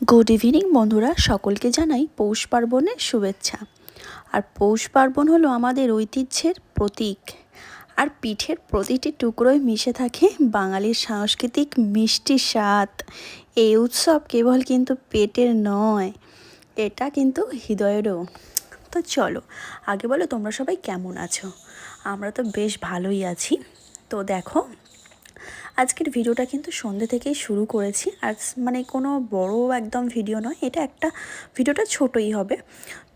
Good evening বন্ধুরা। সকলকে জানাই পৌষ পার্বণের শুভেচ্ছা। আর পৌষ পার্বণ হলো আমাদের ঐতিহ্যের প্রতীক। আর পিঠের প্রতিটি টুকরোয় মিশে থাকে বাঙালির সাংস্কৃতিক মিষ্টি স্বাদ। এই উৎসব কেবল কিন্তু পেটের নয়, এটা কিন্তু হৃদয়েরও। তো চলো, আগে বলো তোমরা সবাই কেমন আছো? আমরা তো বেশ ভালোই আছি। তো দেখো আজকের ভিডিওটা কিন্তু সন্ধ্যে থেকেই শুরু করেছি। আর মানে কোনো বড় একদম ভিডিও নয়, এটা একটা ভিডিওটা ছোটই হবে।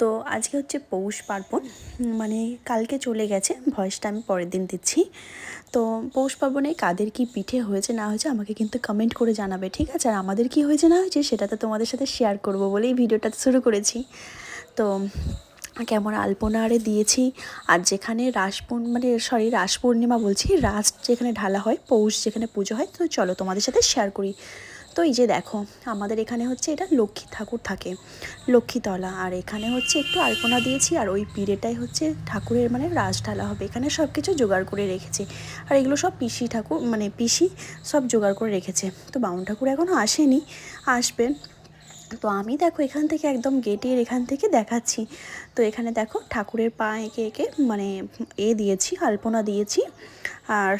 তো আজকে হচ্ছে পৌষ পার্বণ মানে কালকে চলে গেছে, ভয়েসটা আমি পরের দিন দিচ্ছি। তো পৌষ পার্বণে কাদের কি পিঠে হয়েছে না হয়েছে আমাকে কিন্তু কমেন্ট করে জানাবে, ঠিক আছে? আর আমাদের কি হয়েছে না হয়েছে সেটা তো তোমাদের সাথে শেয়ার করব বলেই ভিডিওটা শুরু করেছি। তো কেমন আলপনা আরে দিয়েছি। আর যেখানে রাসপূর্ণ মানে সরি রাস পূর্ণিমা বলছি, রাস যেখানে ঢালা হয়, পৌষ যেখানে পুজো হয়, তো চলো তোমাদের সাথে শেয়ার করি। তো এই যে দেখো, আমাদের এখানে হচ্ছে এটা লক্ষ্মী ঠাকুর থাকে, লক্ষ্মীতলা। আর এখানে হচ্ছে একটু আলপনা দিয়েছি, আর ওই পিড়েটাই হচ্ছে ঠাকুরের মানে রাস ঢালা হবে। এখানে সব কিছু জোগাড় করে রেখেছি। আর এগুলো সব পিসি ঠাকুর মানে পিসি সব জোগাড় করে রেখেছে। তো বাউন ঠাকুর এখনও আসেনি, আসবে। তো আমি দেখো এখান থেকে একদম গেটের এখান থেকে দেখাচ্ছি। তো এখানে দেখো ঠাকুরের পা এঁকে এঁকে মানে এ দিয়েছি, আলপনা দিয়েছি। আর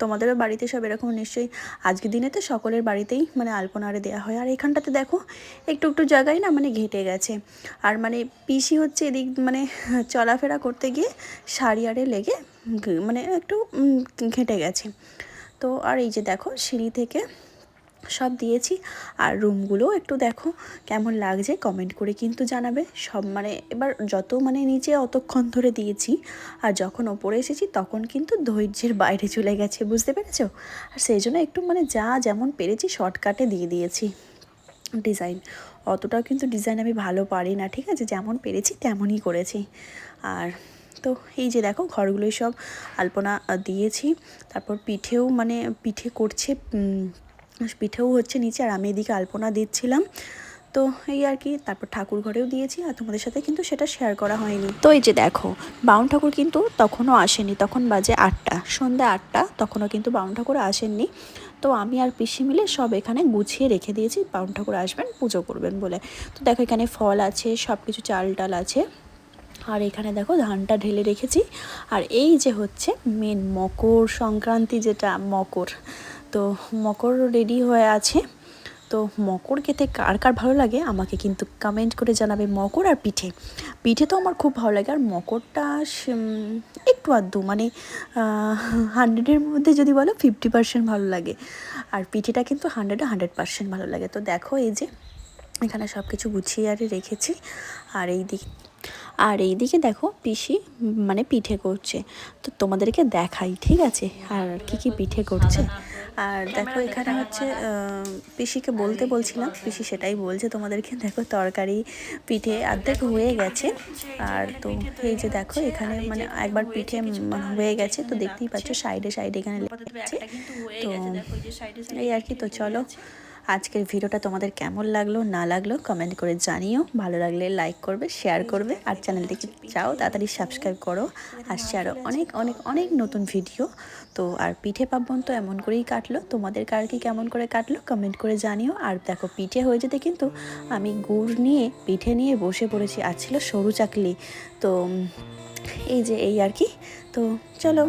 তোমাদেরও বাড়িতে সব এরকম নিশ্চয়ই। আজকের দিনে তো সকলের বাড়িতেই মানে আলপনারে দেওয়া হয়। আর এখানটাতে দেখো একটু একটু জায়গায় না মানে ঘেটে গেছে। আর মানে পিসি হচ্ছে এদিক মানে চলাফেরা করতে গিয়ে শাড়ি আরে লেগে মানে একটু ঘেঁটে গেছে। তো আর এই যে দেখো সিঁড়ি থেকে সব দিয়েছি। আর রুমগুলোও একটু দেখো কেমন লাগছে কমেন্ট করে কিন্তু জানাবে। সব মানে এবার যত মানে নিচে অতক্ষণ ধরে দিয়েছি, আর যখন ওপরে এসেছি তখন কিন্তু ধৈর্যের বাইরে চলে গেছে, বুঝতে পেরেছ? আর সেই জন্য একটু মানে যা যেমন পেরেছি শর্টকাটে দিয়ে দিয়েছি। ডিজাইন অতটাও কিন্তু ডিজাইন আমি ভালো পারি না, ঠিক আছে? যেমন পেরেছি তেমনই করেছি। আর তো এই যে দেখো ঘরগুলোই সব আলপনা দিয়েছি। তারপর পিঠেও মানে পিঠে করছে পিঠেও হচ্ছে নিচে আর আমি এদিকে আলপনা দিচ্ছিলাম। তো এই আর কি, তারপর ঠাকুর ঘরেও দিয়েছি আর তোমাদের সাথে কিন্তু সেটা শেয়ার করা হয়নি। তো এই যে দেখো, বাউন ঠাকুর কিন্তু তখনও আসেনি, তখন বাজে আটটা, সন্ধ্যা আটটা, তখনও কিন্তু বাউন ঠাকুর আসেননি। তো আমি আর পিসি মিলে সব এখানে গুছিয়ে রেখে দিয়েছি, বাউন ঠাকুর আসবেন, পুজো করবেন বলে। তো দেখো এখানে ফল আছে সব কিছু চাল টাল আছে। আর এখানে দেখো ধানটা ঢেলে রেখেছি। আর এই যে হচ্ছে মেন মকর সংক্রান্তি যেটা, মকর। তো মকর রেডি হয়ে আছে। তো মকর খেতে কার কার ভালো লাগে? আমাকে কিন্তু কমেন্ট করে জানাবে মকর আর পিঠে। পিঠে তো আমার খুব ভালো লাগে। আর মকরটা একটু আধটু মানে হান্ড্রেডের মধ্যে যদি বলো ফিফটি পার্সেন্ট ভালো লাগে। আর পিঠেটা কিন্তু হান্ড্রেডে হান্ড্রেড পার্সেন্ট ভালো লাগে। তো দেখো এই যে, এখানে সব কিছু গুছিয়ে আরে রেখেছি। আর এই দিক আর এই দিকে দেখো পিসি মানে পিঠে করছে। তো তোমাদেরকে দেখাই, ঠিক আছে? আর কি কি পিঠে করছে? আর দেখো এখানে হচ্ছে পিসিকে বলতে বলছিলাম পিসি সেটাই বলছে তোমাদেরকে দেখো তরকারি পিঠে অর্ধেক হয়ে গেছে। আর তো এই যে দেখো এখানে মানে একবার পিঠে হয়ে গেছে তো দেখতেই পাচ্ছ সাইডে সাইডে এখানে তো এই আর কি তো চলো। আজকের ভিডিওটা তোমাদের কেমন লাগল, না লাগল কমেন্ট করে জানিও। ভালো লাগলে লাইক করবে শেয়ার করবে, আর চ্যানেলটিকে চাও, তাড়াতাড়ি সাবস্ক্রাইব করো। আসছে আরও অনেক অনেক অনেক নতুন ভিডিও তো আর পিঠে পার্বণ তো এমন করেই কাটলো। তোমাদের কার কি কেমন করে কাটলো কমেন্ট করে জানিও। আর দেখো, পিঠে হয়ে যেতে কিন্তু আমি গুড় নিয়ে, পিঠে নিয়ে বসে পড়েছি। আর ছিল সরু চাকলি। তো এই যে এই আর কি। তো চলো।